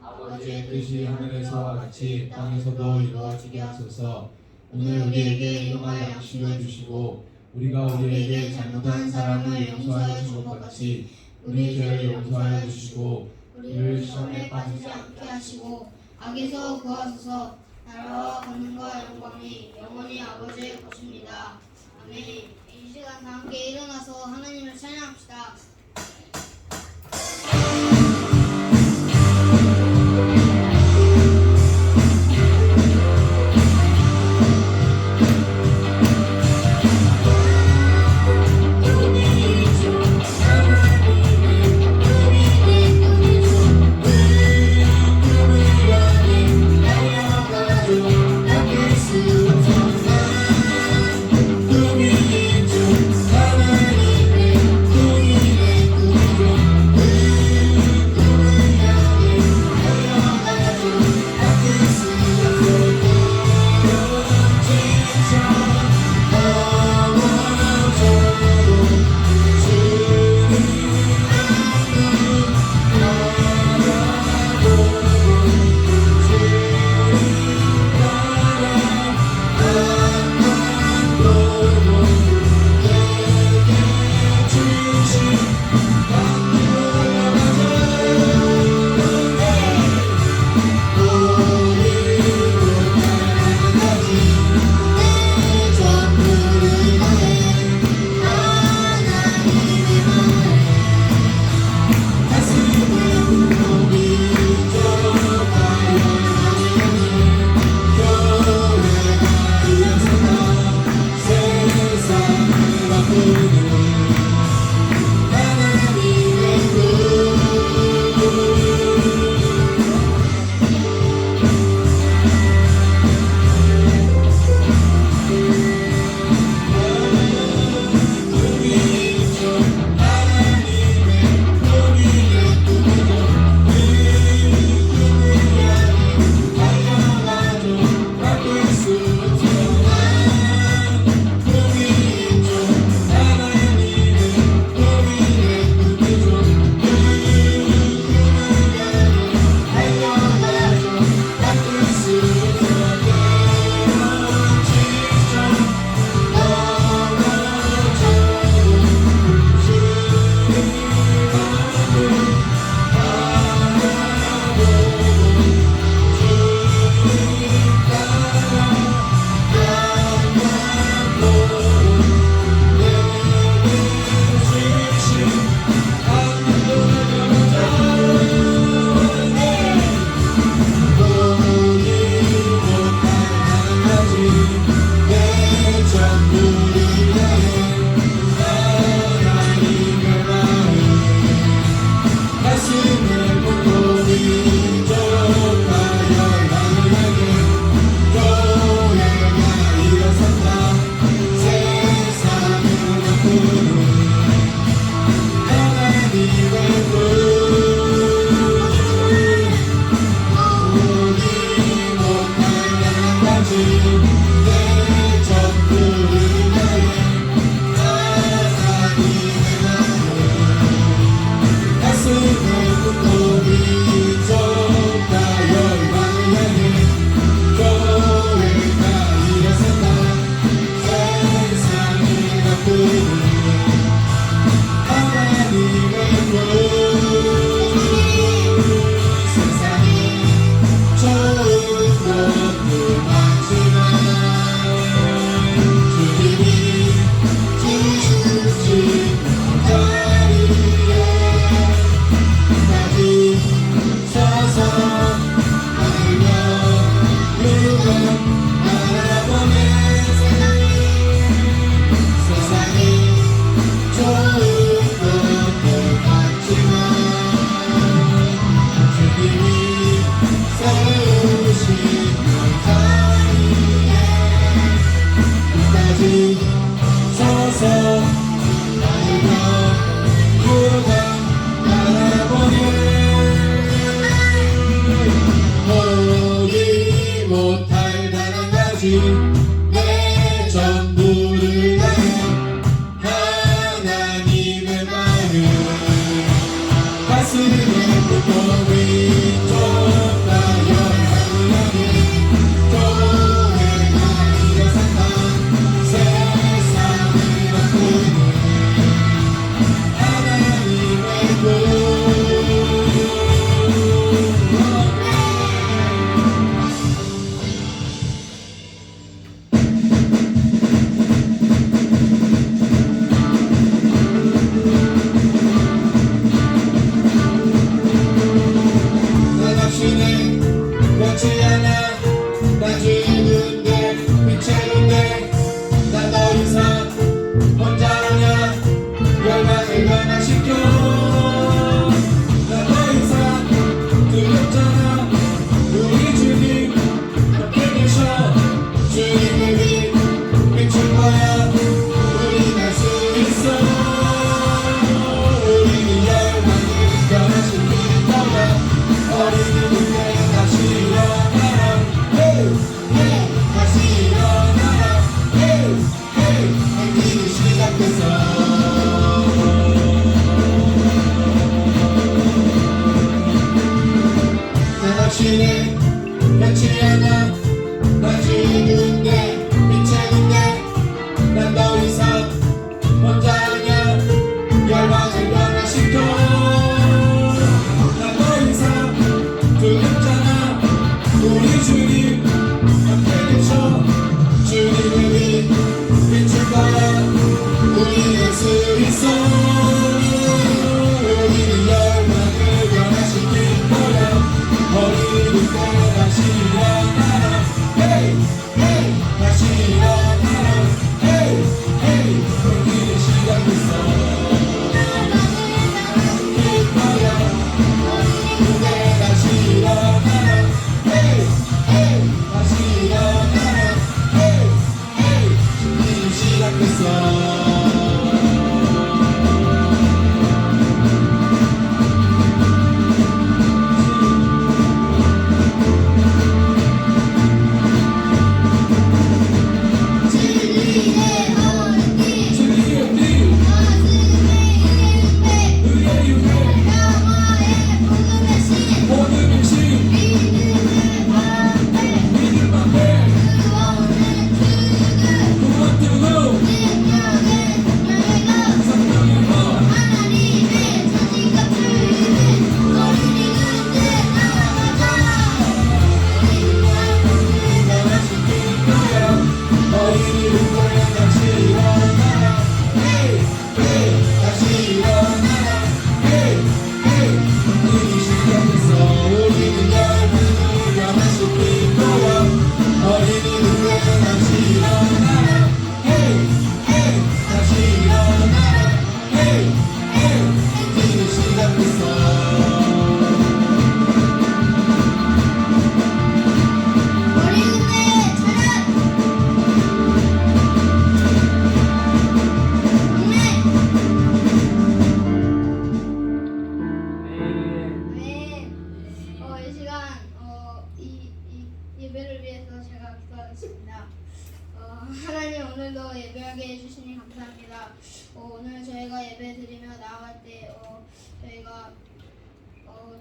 아버지의 뜻이 하늘에서와 같이 땅에서도 이루어지게 하소서 오늘 우리에게 일용할 양식을 주시고 우리가 우리에게 잘못한 사람을 용서하여 준것 같이 우리 죄를 용서하여 주시고 우리를 시험에 빠지지 않게 하시고 악에서 구하소서 나라와 권능과 영광이 영원히 아버지의 것입니다. 아멘. 이 시간 다 함께 일어나서 하나님을 찬양합시다. Oh. 내 마음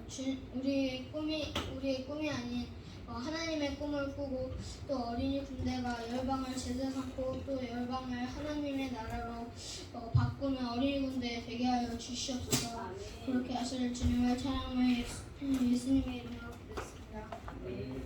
주, 우리의 꿈이 우리의 꿈이 아닌 어, 하나님의 꿈을 꾸고 또 어린이 군대가 열방을 제대 삼고 또 열방을 하나님의 나라로 어, 바꾸는 어린이 군대 되게 하여 주시옵소서. 그렇게 하실 주님을 찬양하며 예수, 예수님의 이름으로 기도했습니다.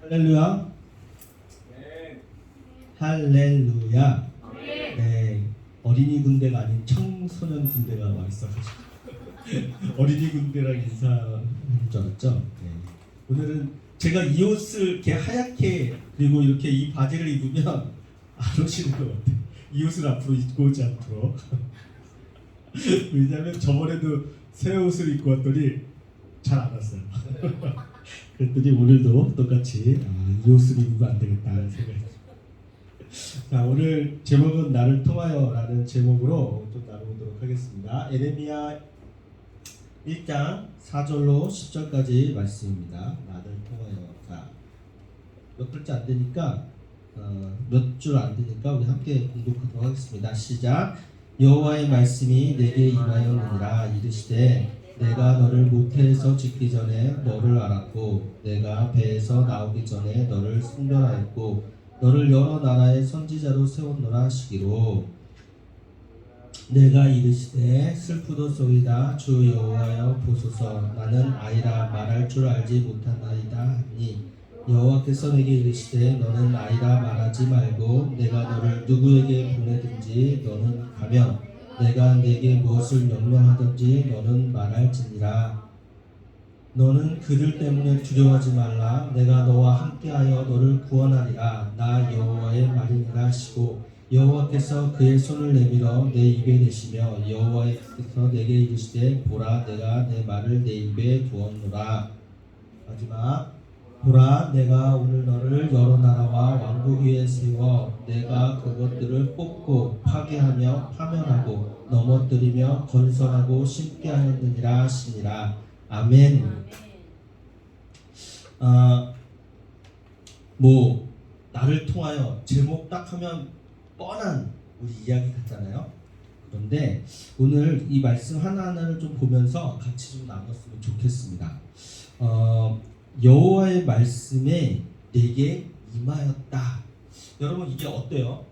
할렐루야. 할렐루야. 네. 어린이 군대가 아닌 청소년 군대가 와 있어가지고 어린이 군대랑 인사하는 줄 알았죠. 네. 오늘은 제가 이 옷을 이렇게 하얗게 그리고 이렇게 이 바지를 입으면 안 오시는 것 같아요. 이 옷을 앞으로 입고 오지 않도록. 왜냐면 저번에도 새 옷을 입고 왔더니 잘 안 왔어요. 그랬더니 오늘도 똑같이 아, 이 옷을 입으면 안 되겠다 생각이 자 오늘 제목은 나를 통하여라는 제목으로 좀 나눠보도록 하겠습니다. 에레미야 1장 4절로 10절까지 말씀입니다. 나를 통하여 자 몇 글자 안 되니까 어, 몇 줄 안 되니까 우리 함께 공독하도록 하겠습니다. 시작 여호와의 말씀이 내게 임하였느니라 이르시되 내가 너를 모태에서 짓기 전에 너를 알았고 내가 배에서 나오기 전에 너를 선별하였고 너를 여러 나라의 선지자로 세웠노라 하시기로. 내가 이르시되 슬프도 소이다. 주 여호와여 보소서. 나는 아이라 말할 줄 알지 못하나이다 하니 여호와께서 내게 이르시되 너는 아이라 말하지 말고 내가 너를 누구에게 보내든지 너는 가면 내가 내게 무엇을 명령하든지 너는 말할지니라. 너는 그들 때문에 두려워하지 말라. 내가 너와 함께하여 너를 구원하리라. 나 여호와의 말이니라 하시고 여호와께서 그의 손을 내밀어 내 입에 대시며 여호와께서 내게 이르시되 보라 내가 내 말을 내 입에 두었노라. 마지막 보라 내가 오늘 너를 여러 나라와 왕국 위에 세워 내가 그것들을 뽑고 파괴하며 파멸하고 넘어뜨리며 건설하고 심게 하였느니라 하시니라 아멘 아, 뭐 나를 통하여 제목 딱 하면 뻔한 우리 이야기 같잖아요. 그런데 오늘 이 말씀 하나하나를 좀 보면서 같이 좀 나눴으면 좋겠습니다. 어, 여호와의 말씀에 내게 임하였다. 여러분 이게 어때요?